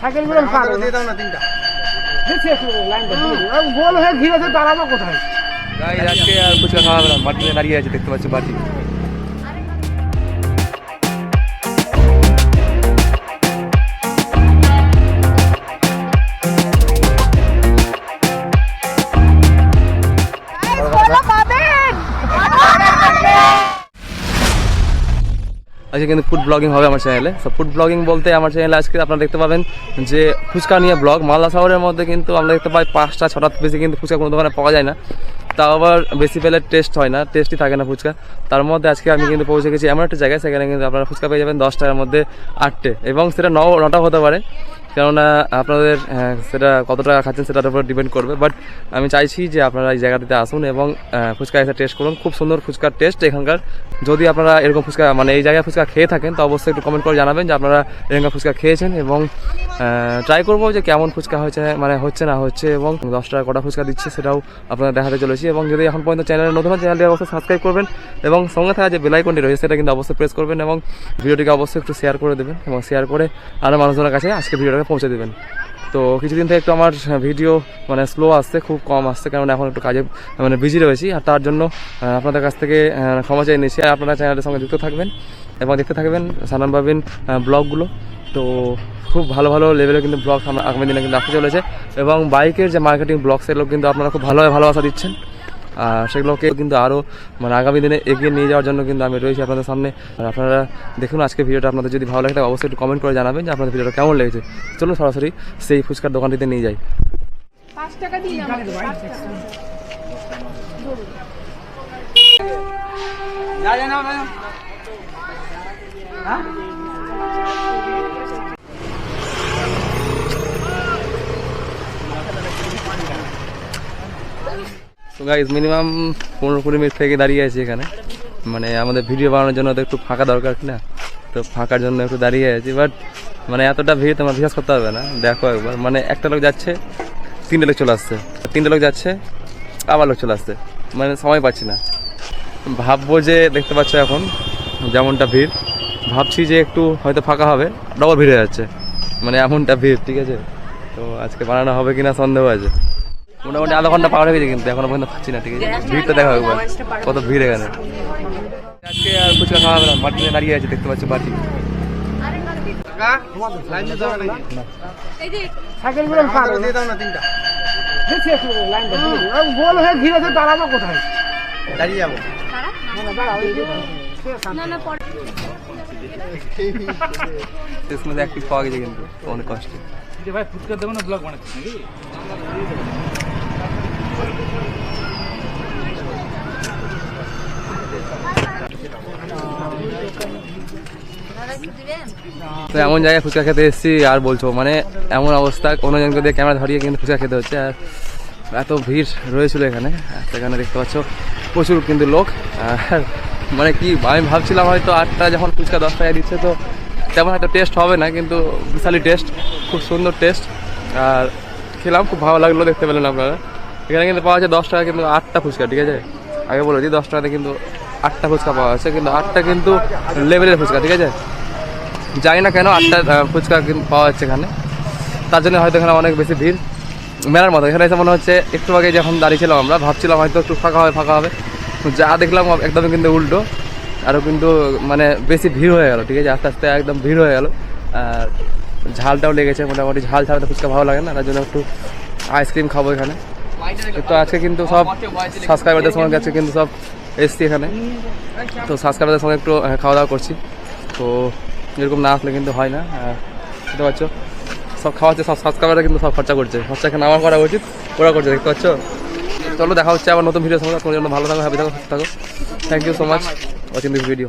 সাইকেলগুলো দিয়ে দাও না তিনটা। গোল হয়ে ঘিরেছে দাঁড়াবো কোথায়? আজকে আর ফুচকা খাওয়া হবে না। মাটিতে দাঁড়িয়ে আছে দেখতে পাচ্ছি বাটি আজকে কিন্তু ফুড ব্লগিং হবে আমার চ্যানেলে সো ফুড ব্লগিং বলতে আমার চ্যানেলে আজকে আপনারা দেখতে পাবেন যে ফুচকা নিয়ে ব্লগ মালদা শহরের মধ্যে কিন্তু আমরা দেখতে পাই পাঁচটা, ছটা বেশি কিন্তু ফুচকা কোনো দোকানে পাওয়া যায় না। তাও আবার বেশি পেলে টেস্ট হয় না টেস্টই থাকে না ফুচকা। তার মধ্যে আজকে আমি কিন্তু পৌঁছে গেছি এমন একটা জায়গায়, সেখানে কিন্তু আপনারা ফুচকা পেয়ে যাবেন দশ টাকার মধ্যে আটটে। এবং সেটা ন, নটা হতে পারে। কেননা আপনাদের সেটা কত টাকা খাচ্ছেন সেটার উপর ডিপেন্ড করবে বাট আমি চাইছি যে আপনারা এই জায়গাটিতে আসুন এবং ফুচকা এসে টেস্ট করুন, খুব সুন্দর ফুচকার টেস্ট এখানকার। যদি আপনারা এরকম ফুচকা মানে এই জায়গায় ফুচকা খেয়ে থাকেন, তো অবশ্যই একটু কমেন্ট করে জানাবেন যে আপনারা এরকম ফুচকা খেয়েছেন এবং ট্রাই করব যে কেমন ফুচকা হয়েছে মানে হচ্ছে না হচ্ছে এবং দশ টাকা কটা ফুচকা দিচ্ছে সেটাও আপনারা দেখাতে চলেছি এবং যদি এখন পর্যন্ত চ্যানেলে নতুন চ্যানেলটি অবশ্যই সাবস্ক্রাইব করবেন এবং সঙ্গে থাকা যে বেলাইকনটি রয়েছে সেটা কিন্তু অবশ্যই প্রেস করবেন এবং ভিডিওটিকে অবশ্যই একটু শেয়ার করে দেবেন এবং শেয়ার করে আরও মানুষজনের কাছে আজকে ভিডিওটাকে পৌঁছে দেবেন। তো কিছুদিন থেকে একটু আমার ভিডিও মানে স্লো আসছে, খুব কম আসছে, কারণ এখন একটু কাজে মানে বিজি রয়েছি। আর তার জন্য আপনাদের কাছ থেকে ক্ষমা চেয়ে নিচ্ছি। আর আপনারা চ্যানেলের সঙ্গে যুক্ত থাকবেন এবং দেখতে থাকবেন সানান পাবেন ব্লগগুলো তো খুব ভালো ভালো লেভেলে কিন্তু ব্লগ আগামী দিনে কিন্তু আসতে চলেছে। এবং বাইকের যে মার্কেটিং ব্লগ সেগুলো কিন্তু আপনারা খুব ভালোভাবে ভালোবাসা দিচ্ছেন। সেগুলোকে কিন্তু আরও মানে আগামী দিনে এগিয়ে নিয়ে যাওয়ার জন্য কিন্তু আমি রয়েছি আপনাদের সামনে। আর আপনারা দেখুন আজকে ভিডিওটা আপনাদের যদি ভালো লাগে তাহলে অবশ্যই একটু কমেন্ট করে জানাবেন যে আপনাদের ভিডিওটা কেমন লেগেছে। চলুন সরাসরি সেই ফুচকার দোকানটিতে নিয়ে যাই। পাঁচ টাকা নাও নাও। তো গাইজ মিনিমাম পনেরো কুড়ি মিনিট থেকে দাঁড়িয়ে আছি এখানে। মানে আমাদের ভিডিও বানানোর জন্য তো একটু ফাঁকা দরকার, কি না? তো ফাঁকার জন্য একটু দাঁড়িয়ে আছি বাট মানে এতটা ভিড় তোমার বিশ্বাস করতে হবে না। দেখো একবার মানে একটা লোক যাচ্ছে, তিনটে লোক চলে আসছে। তিনটে লোক যাচ্ছে, আবার লোক চলে আসছে। মানে সময় পাচ্ছি না। ভাববো যে দেখতে পাচ্ছ এখন যেমনটা ভিড়। ভাবছি যে একটু হয়তো ফাঁকা হবে ডবল ভিড় হয়ে যাচ্ছে। মানে এমনটা ভিড়, ঠিক আছে? তো আজকে বানানো হবে কিনা সন্দেহ আছে। মোটামুটি আধা ঘণ্টা পার হয়ে গেছে কিন্তু এখনও পর্যন্ত খাচ্ছি না ঠিক আছে? ভিড়টা দেখা একবার। কত ভিড় এখানে। আজকে আর ফুচকা খাওয়া হবে না মাটিতে দাঁড়িয়ে আছে দেখতে পাচ্ছি বাটি। হবে না। দাঁড়াবো কোথায়? দাঁড়িয়ে যাব। না না পরে। শেষ মধ্যে অ্যাক্টিভ পাওয়া গেছে কিন্তু অনেক কষ্টে। ভাই ফুচকার দোকানে ব্লগ বানাচ্ছিস নাকি? তো এমন জায়গায় ফুচকা খেতে এসেছি, আর বলছো মানে এমন অবস্থা, কোনো জনকে দিয়ে ক্যামেরা ধরিয়ে কিন্তু ফুচকা খেতে হচ্ছে, আর এত ভিড় রয়েছিল এখানে সেখানে দেখতে পাচ্ছ প্রচুর কিন্তু লোক, আর মানে কি, আমি ভাবছিলাম হয়তো আটটা যখন ফুচকা দশ টাকা দিচ্ছে, তো তেমন হয়তো টেস্ট হবে না, কিন্তু বিশালই টেস্ট খুব সুন্দর টেস্ট আর খেলাম, খুব ভালো লাগল, দেখতে পেলেন আপনারা। এখানে কিন্তু পাওয়া যায় দশ টাকা কিন্তু আটটা ফুচকা, ঠিক আছে? আগে বলেছি দশ টাকাতে কিন্তু আটটা ফুচকা পাওয়া যাচ্ছে, কিন্তু আটটা কিন্তু লেভেলের ফুচকা, ঠিক আছে? জানি না কেন, আটটা ফুচকা পাওয়া যাচ্ছে এখানে। তার জন্য হয়তো এখানে অনেক বেশি ভিড়। মেলার মতো, এখানে এসে মনে হচ্ছে একটু আগে যখন দাঁড়িয়েছিলাম আমরা, ভাবছিলাম হয়তো একটু ফাঁকা হবে ফাঁকা হবে। যা দেখলাম একদমই কিন্তু উল্টো। আরও কিন্তু মানে বেশি ভিড় হয়ে গেল, ঠিক আছে? আস্তে আস্তে একদম ভিড় হয়ে গেল। আর ঝালটাও লেগেছে, মোটামুটি ঝাল ছাড়া তো ফুচকা ভালো লাগে না, তার জন্য একটু আইসক্রিম খাব এখানে। তো আজকে কিন্তু সব সাবস্ক্রাইবারদের সঙ্গে আজকে কিন্তু সব এসছি এখানে। তো সাবস্ক্রাইবারদের সঙ্গে একটু খাওয়া দাওয়া করছি। তো এরকম না আসলে কিন্তু হয় না। বুঝতে পারছ সব খাওয়াচ্ছে সব সাবস্ক্রাইবাররা কিন্তু সব খরচা করছে। খরচা এখানে আমার করা উচিত, ওরা করছে, দেখতে পাচ্ছ? চলো, দেখা হচ্ছে আবার নতুন ভিডিও সঙ্গে তোমার জন্য ভালো থাকো হ্যাপি থাকো থাকো। Thank you so much watching this video